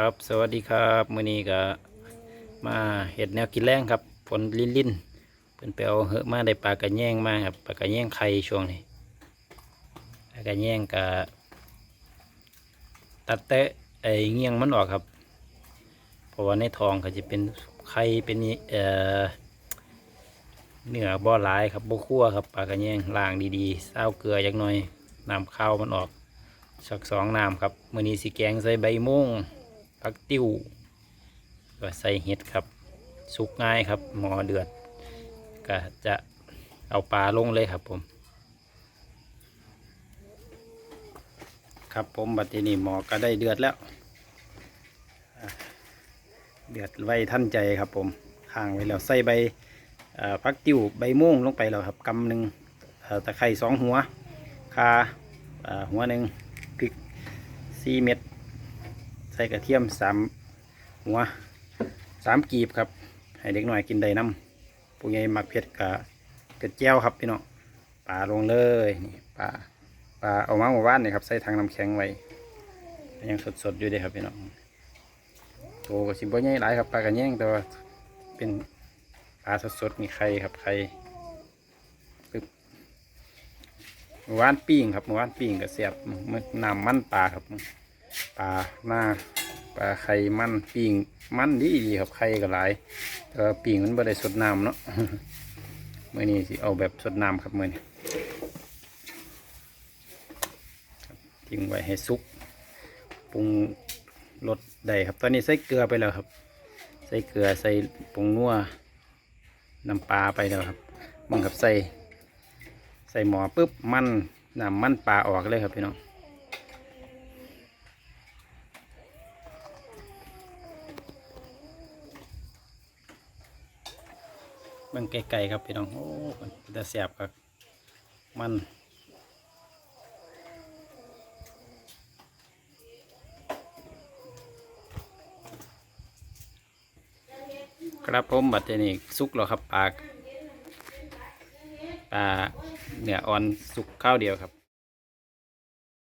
ครับสวัสดีครับมื้อนี้ก็มาเห็ดแนวกินแรงครับฝนลิ้นลิ้นเพิ่นไปเอาเหอะมาได้ปลากระแยงมาครับปลากระแยงไข่ช่วงนี้ปลากระแยงก็ตัดเตะไอเงี้ยงมันออกครับเพราะว่าในทองก็จะเป็นไข่เป็นเอ่อเนื้อบ่หลายครับบ่คั่วครับปลากระแยงล้างดีๆเศร้าเกลือจักหน่อยน้ำข้าวมันออกสักสองน้ำครับมื้อนี้สิแกงใส่ใบม่วง ผักติ้วก็ใส่เห็ดครับ สุกง่ายครับ หมอเดือด ก็จะเอาปลาลงเลยครับผม ครับผมบัดนี้หมอก็ได้เดือดแล้ว เดือดไว้ท่านใจครับผมข้างไว้แล้วใส่ใบเอ่อผักติ้วใบม่วงลงไปแล้วครับกำหนึ่งตะไคร้สองหัวคาหัวหนึ่งพริกสี่เม็ด ใส่กระเทียมสามหัวสามกีบครับ ให้เด็กหน่อยกินได้น้ำผู้ใหญ่มักเผ็ดกะกระเจียวครับพี่น้องปลาลงเลยนี่ปลาปลาเอามาหมู่บ้านนี่ครับใส่ทางน้ำแข็งไว้ยังสดๆอยู่เลยครับพี่น้องโตก็สิบ่ใหญ่หลายครับปลากระแยงแต่ว่าเป็นปลาสดๆมีไข่ครับไข่ปึ๊บหมู่บ้านปิ้งครับหมู่บ้านปิ้งก็เสียบมันน้ำมันปลาครับ ปลาหน้าปลาไข่มันปิ่งมันดีดีครับไข่ก็หลาย แต่ว่าปิ่งมันบ่ได้สดน้ำเนาะเมื่อนี้สิเอาแบบสดน้ำครับเมื่อนี้ทิ้งไว้ให้สุกปรุงรสได้ครับ ตอนนี้ใส่เกลือไปแล้วครับ ใส่เกลือใส่ปรุงนัวน้ำปลาไปแล้วครับมังกับใส่ใส่หมอปุ๊บมันน้ำมันปลาออกเลยครับพี่น้อง บิ่งไกลๆครับพี่น้อง โอ้มันจะแสบครับมันครับผมบัดนี้สุกแล้วครับปลาปลาเนื้ออ่อนสุกข้าวเดียวครับ